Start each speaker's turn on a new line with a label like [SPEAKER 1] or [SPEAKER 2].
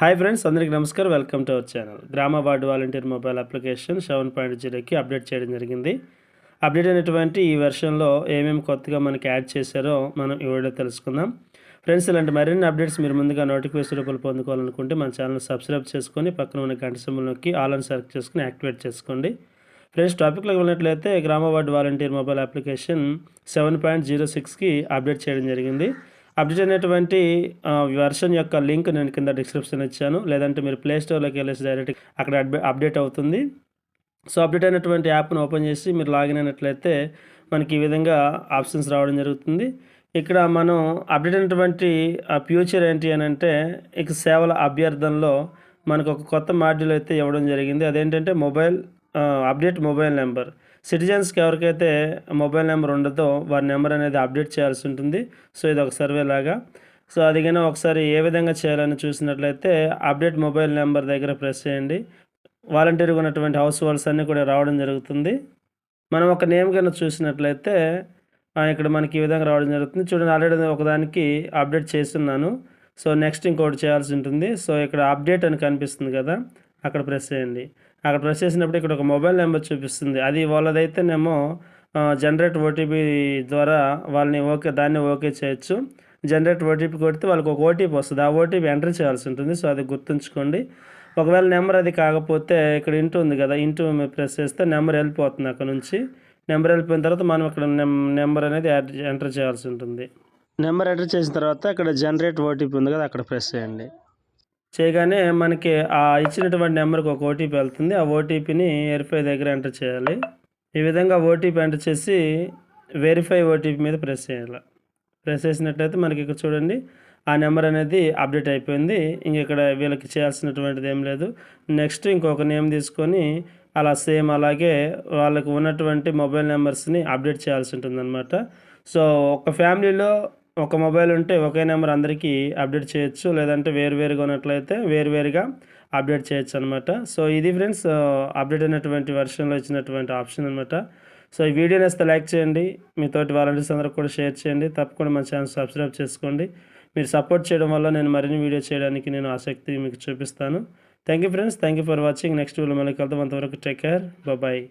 [SPEAKER 1] Hi friends అందరికీ నమస్కారం. Welcome to our channel గ్రామ ward volunteer mobile application seven point జీరోకి అప్డేట్ చేయడం జరిగింది. అప్డేట్ అయినటువంటి ఈ వెర్షన్లో ఏమేమి కొత్తగా మనకి యాడ్ చేశారో మనం ఈ వీడియో తెలుసుకుందాం. ఫ్రెండ్స్ ఇలాంటి మరిన్ని అప్డేట్స్ మీరు ముందుగా నోటిఫికేషన్ రూపాయలు పొందుకోవాలనుకుంటే మన ఛానల్ సబ్స్క్రైబ్ చేసుకొని పక్కన ఉన్న గంట సింబల్ నొక్కి ఆల్ అని సెలెక్ట్ చేసుకుని యాక్టివేట్ చేసుకోండి. ఫ్రెండ్స్ టాపిక్లోకి వెళ్ళినట్లయితే గ్రామ ward volunteer mobile application seven point zero సిక్స్కి అప్డేట్ చేయడం జరిగింది. అప్డేట్ అయినటువంటి వెర్షన్ యొక్క లింక్ నేను కింద డిస్క్రిప్షన్ ఇచ్చాను. లేదంటే మీరు ప్లే స్టోర్లోకి వెళ్ళేసి డైరెక్ట్ అక్కడ అప్డేట్ అవుతుంది. సో అప్డేట్ అయినటువంటి యాప్ను ఓపెన్ చేసి మీరు లాగిన్ అయినట్లయితే మనకి ఈ విధంగా ఆప్షన్స్ రావడం జరుగుతుంది. ఇక్కడ మనం అప్డేట్ అయినటువంటి ఫ్యూచర్ ఏంటి అని అంటే ఇక సేవల అభ్యర్థనలో మనకు ఒక కొత్త మాడ్యూల్ అయితే ఇవ్వడం జరిగింది. అదేంటంటే మొబైల్ అప్డేట్ మొబైల్ నెంబర్ సిటిజన్స్కి ఎవరికైతే మొబైల్ నెంబర్ ఉండదో వారి నెంబర్ అనేది అప్డేట్ చేయాల్సి ఉంటుంది. సో ఇది ఒక సర్వే లాగా. సో అది కన్నా ఒకసారి ఏ విధంగా చేయాలని చూసినట్లయితే అప్డేట్ మొబైల్ నెంబర్ దగ్గర ప్రెస్ చేయండి. వాలంటీర్గా ఉన్నటువంటి హౌస్ హోల్డ్స్ అన్నీ కూడా రావడం జరుగుతుంది. మనం ఒక నేమ్ కన్నా చూసినట్లయితే ఇక్కడ మనకి ఈ విధంగా రావడం జరుగుతుంది. చూడండి ఆల్రెడీ ఒకదానికి అప్డేట్ చేస్తున్నాను. సో నెక్స్ట్ ఇంకోటి చేయాల్సి ఉంటుంది. సో ఇక్కడ అప్డేట్ అని కనిపిస్తుంది కదా. అక్కడ ప్రెస్ చేయండి. అక్కడ ప్రెస్ చేసినప్పుడు ఇక్కడ ఒక మొబైల్ నెంబర్ చూపిస్తుంది. అది వాళ్ళదైతేనేమో జనరేట్ ఓటీపీ ద్వారా వాళ్ళని ఓకే దాన్ని ఓకే చేయొచ్చు. జనరేట్ ఓటీపీ కొడితే వాళ్ళకి ఒక ఓటీపీ వస్తుంది. ఆ ఓటీపీ ఎంటర్ చేయాల్సి ఉంటుంది. సో అది గుర్తుంచుకోండి. ఒకవేళ నెంబర్ అది కాకపోతే ఇక్కడ ఇంటూ ఉంది కదా ఇంటూ ప్రెస్ చేస్తే నెంబర్ వెళ్ళిపోతుంది అక్కడ నుంచి. నెంబర్ వెళ్ళిపోయిన తర్వాత మనం ఇక్కడ నెంబర్ అనేది ఎంటర్ చేయాల్సి ఉంటుంది. నెంబర్ ఎంటర్ చేసిన తర్వాత ఇక్కడ జనరేట్ ఓటీపీ ఉంది కదా అక్కడ ప్రెస్ చేయండి. చేయగానే మనకి ఆ ఇచ్చినటువంటి నెంబర్కి ఒక ఓటీపీ వెళ్తుంది. ఆ ఓటీపీని వెరిఫై దగ్గర ఎంటర్ చేయాలి. ఈ విధంగా ఓటీపీ ఎంటర్ చేసి వెరిఫై ఓటీపీ మీద ప్రెస్ చేయాలి. ప్రెస్ చేసినట్లయితే మనకి ఇక్కడ చూడండి ఆ నెంబర్ అనేది అప్డేట్ అయిపోయింది. ఇంక ఇక్కడ వీళ్ళకి చేయాల్సినటువంటిది ఏం లేదు. నెక్స్ట్ ఇంకొక నేమ్ తీసుకొని అలా సేమ్ అలాగే వాళ్ళకు ఉన్నటువంటి మొబైల్ నెంబర్స్ని అప్డేట్ చేయాల్సి ఉంటుంది సో ఒక ఫ్యామిలీలో ఒక మొబైల్ ఉంటే ఒకే నెంబర్ అందరికీ అప్డేట్ చేయొచ్చు లేదంటే వేరువేరుగా ఉన్నట్లయితే వేరువేరుగా అప్డేట్ చేయొచ్చు అనమాట సో ఇది ఫ్రెండ్స్ అప్డేట్ అయినటువంటి వెర్షన్లో ఇచ్చినటువంటి ఆప్షన్ అనమాట సో ఈ వీడియో నేస్తే లైక్ చేయండి మీతోటి వాలంటీర్స్ అందరూ కూడా షేర్ చేయండి. తప్పకుండా మన ఛానల్ సబ్స్క్రైబ్ చేసుకోండి. మీరు సపోర్ట్ చేయడం వల్ల నేను మరిన్ని వీడియో చేయడానికి నేను ఆసక్తి మీకు చూపిస్తాను. Thank you friends thank you for watching. Next video మళ్ళీ కలుద్దాం. అంతవరకు టేక్ కేర్. బాయ్.